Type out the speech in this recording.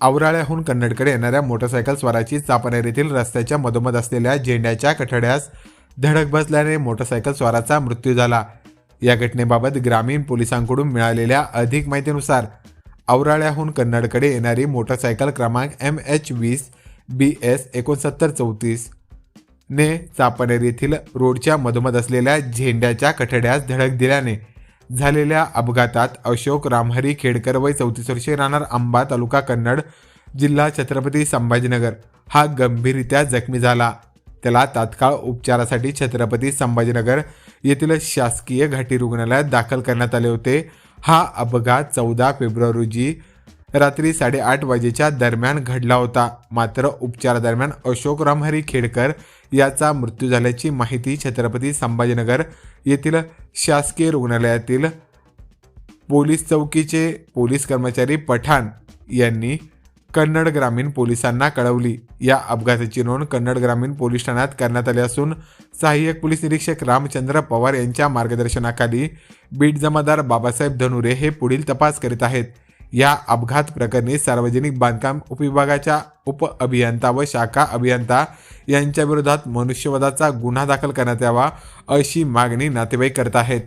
आवराळ्याहून कन्नडकडे येणाऱ्या मोटरसायकल स्वाराची चापनेर येथील रस्त्याच्या मधोमध असलेल्या झेंड्याच्या कठड्यास धडक बसल्याने मोटरसायकल स्वाराचा मृत्यू झाला. या घटनेबाबत ग्रामीण पोलिसांकडून मिळालेल्या अधिक माहितीनुसार आवराळ्याहून कन्नडकडे येणारी मोटरसायकल क्रमांक एम एच वीस बी एस एकोणसत्तर चौतीस ने चापनेर येथील रोडच्या मधोमध असलेल्या झेंड्याच्या कठड्यास धडक दिल्याने झालेल्या अपघातात अशोक रामहरी खेडकर वय चौतीस वर्षे राहणार आंबा तालुका कन्नड जिल्हा छत्रपती संभाजीनगर. हा गंभीररित्या जखमी झाला. त्याला तात्काळ उपचारासाठी छत्रपती संभाजीनगर येथील शासकीय घाटी रुग्णालयात दाखल करण्यात आले होते. हा अपघात चौदा फेब्रुवारी रोजी रात्री साडेआठ वाजेच्या दरम्यान घडला होता. मात्र उपचारादरम्यान अशोक रामहरी खेडकर याचा मृत्यू झाल्याची माहिती छत्रपती संभाजीनगर येथील शासकीय रुग्णालयातील पोलीस चौकीचे पोलीस कर्मचारी पठाण यांनी कन्नड ग्रामीण पोलिसांना कळवली. या अपघाताची नोंद कन्नड ग्रामीण पोलीस ठाण्यात करण्यात आली असून सहाय्यक पोलीस निरीक्षक रामचंद्र पवार यांच्या मार्गदर्शनाखाली बीट जमादार बाबासाहेब धनुरे हे पुढील तपास करीत आहेत. या अपघात प्रकरणी सार्वजनिक बांधकाम उपविभागाच्या उप अभियंता व शाखा अभियंता यांच्या विरोधात मनुष्यवधाचा गुन्हा दाखल करण्यात यावा अशी मागणी नातेवाईक करत आहेत.